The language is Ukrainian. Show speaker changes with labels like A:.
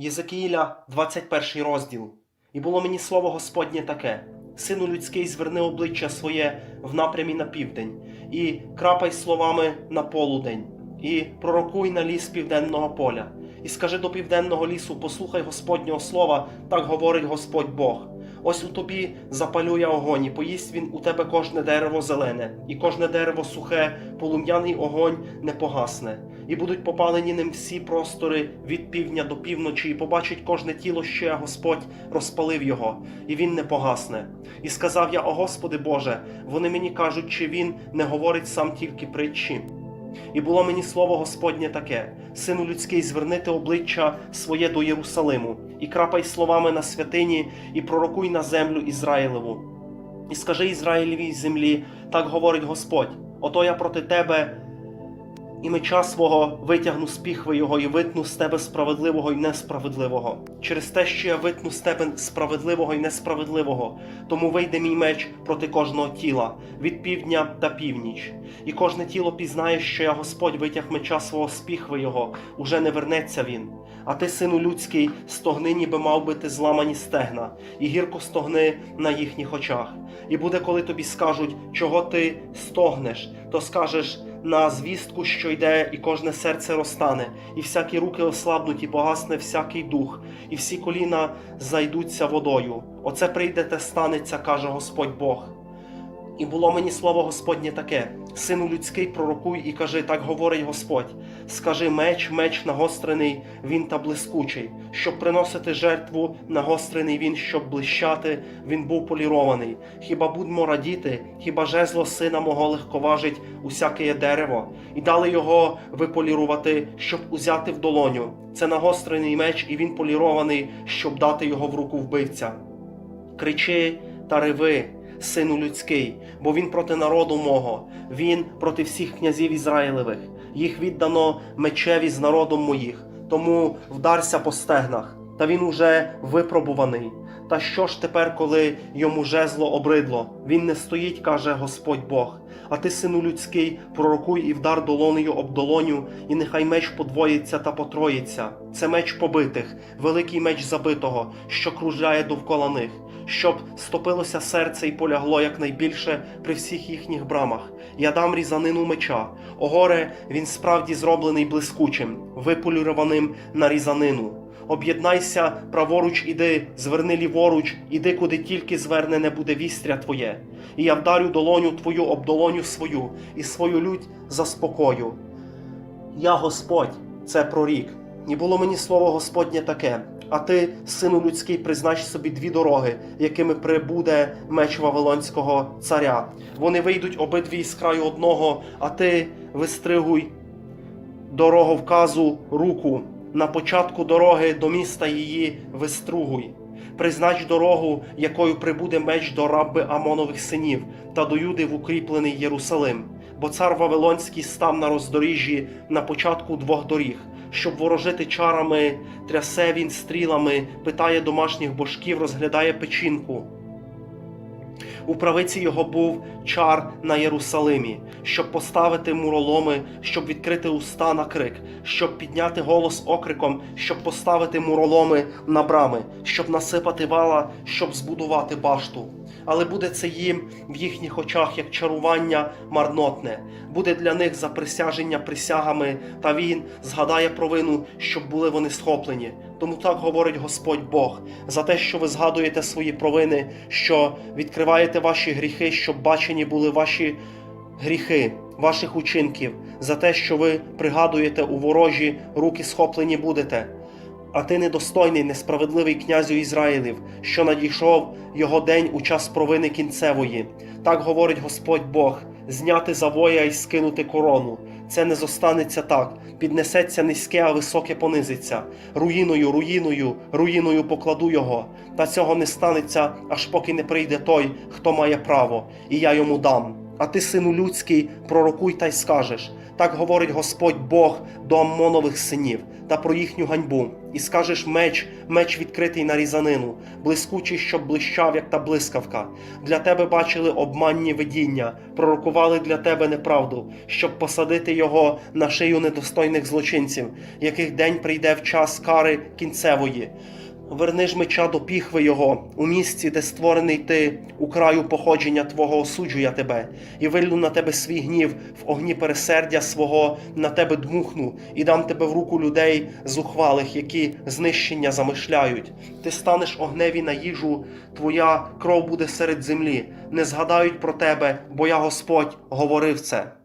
A: Єзекіїля, 21 розділ. І було мені слово Господнє таке: Сину людський, зверни обличчя своє в напрямі на південь, і крапай словами на полудень, і пророкуй на ліс південного поля, і скажи до південного лісу: послухай Господнього слова, так говорить Господь Бог. Ось у тобі запалю я огонь, і поїсть він у тебе кожне дерево зелене, і кожне дерево сухе, полум'яний огонь не погасне. І будуть попалені ним всі простори від півдня до півночі, і побачить кожне тіло, що я Господь розпалив його, і він не погасне. І сказав я, о Господи Боже, вони мені кажуть, чи він не говорить сам тільки притчі. І було мені слово Господнє таке: Сину людський, звернити обличчя своє до Єрусалиму, і крапай словами на святині, і пророкуй на землю Ізраїлеву. І скажи Ізраїлевій землі, так говорить Господь: ото я проти тебе і меча свого витягну з піхви його, і витну з тебе справедливого і несправедливого. Через те, що я витну з тебе справедливого і несправедливого, тому вийде мій меч проти кожного тіла від півдня та північ. І кожне тіло пізнає, що я Господь витяг меча свого з піхви його, уже не вернеться він. А ти, сину людський, стогни, ніби мав би ти зламані стегна, і гірко стогни на їхніх очах. І буде, коли тобі скажуть, чого ти стогнеш, то скажеш на звістку, що йде, і кожне серце розтане, і всякі руки ослабнуть, і погасне всякий дух, і всі коліна зайдуться водою. Оце прийде те станеться, каже Господь Бог. І було мені слово Господнє таке: Сину людський, пророкуй і кажи, так говорить Господь. Скажи меч, меч нагострений, він та блискучий, щоб приносити жертву, нагострений він, щоб блищати, він був полірований. Хіба будемо радіти, хіба жезло сина мого легковажить усяке дерево, і дали його виполірувати, щоб узяти в долоню. Це нагострений меч, і він полірований, щоб дати його в руку вбивця. Кричи та реви, сину людський, бо він проти народу мого, він проти всіх князів Ізраїлевих. Їх віддано мечеві з народом моїх, тому вдарся по стегнах, та він уже випробуваний. Та що ж тепер, коли йому жезло обридло? Він не стоїть, каже Господь Бог. А ти, сину людський, пророкуй і вдар долонею об долоню, і нехай меч подвоїться та потроїться. Це меч побитих, великий меч забитого, що кружляє довкола них, щоб стопилося серце і полягло якнайбільше при всіх їхніх брамах. Я дам різанину меча. О горе, він справді зроблений блискучим, виполірованим на різанину. Об'єднайся, праворуч іди, зверни ліворуч, іди, куди тільки зверне не буде вістря твоє. І я вдарю долоню твою об долоню свою, і свою лють заспокою. Я Господь, це прорік. І було мені слово Господнє таке. А ти, сину людський, признач собі дві дороги, якими прибуде меч Вавилонського царя. Вони вийдуть обидві з краю одного, а ти вистригуй дороговказу руку. На початку дороги до міста її вистругуй. Признач дорогу, якою прибуде меч до рабби Амонових синів та до Юди в укріплений Єрусалим. Бо цар Вавилонський став на роздоріжжі на початку двох доріг, щоб ворожити чарами, трясе він стрілами, питає домашніх божків, розглядає печінку. У правиці його був чар на Єрусалимі, щоб поставити муроломи, щоб відкрити уста на крик, щоб підняти голос окриком, щоб поставити муроломи на брами, щоб насипати вала, щоб збудувати башту. Але буде це їм в їхніх очах як чарування марнотне, буде для них заприсяження присягами, та він згадає провину, щоб були вони схоплені. Тому так говорить Господь Бог за те, що ви згадуєте свої провини, що відкриваєте ваші гріхи, щоб бачені були ваші гріхи, ваших учинків, за те, що ви пригадуєте у ворожі руки схоплені будете. А ти недостойний, несправедливий князю Ізраїлів, що надійшов його день у час провини кінцевої. Так говорить Господь Бог: зняти завоя і скинути корону. Це не зостанеться так, піднесеться низьке, а високе понизиться. Руїною, руїною, руїною покладу його. Та цього не станеться, аж поки не прийде той, хто має право, і я йому дам. А ти, сину людський, пророкуй та й скажеш: Так говорить Господь Бог до Аммонових синів та про їхню ганьбу. І скажеш меч, меч відкритий на різанину, блискучий, щоб блищав, як та блискавка. Для тебе бачили обманні видіння, пророкували для тебе неправду, щоб посадити його на шию недостойних злочинців, яких день прийде в час кари кінцевої. Верни ж меча до піхви його, у місці, де створений ти, у краю походження твого осуджу я тебе, і виллю на тебе свій гнів, в огні пересердя свого на тебе дмухну, і дам тебе в руку людей зухвалих, які знищення замишляють. Ти станеш огневі на їжу, твоя кров буде серед землі, не згадають про тебе, бо я Господь говорив це.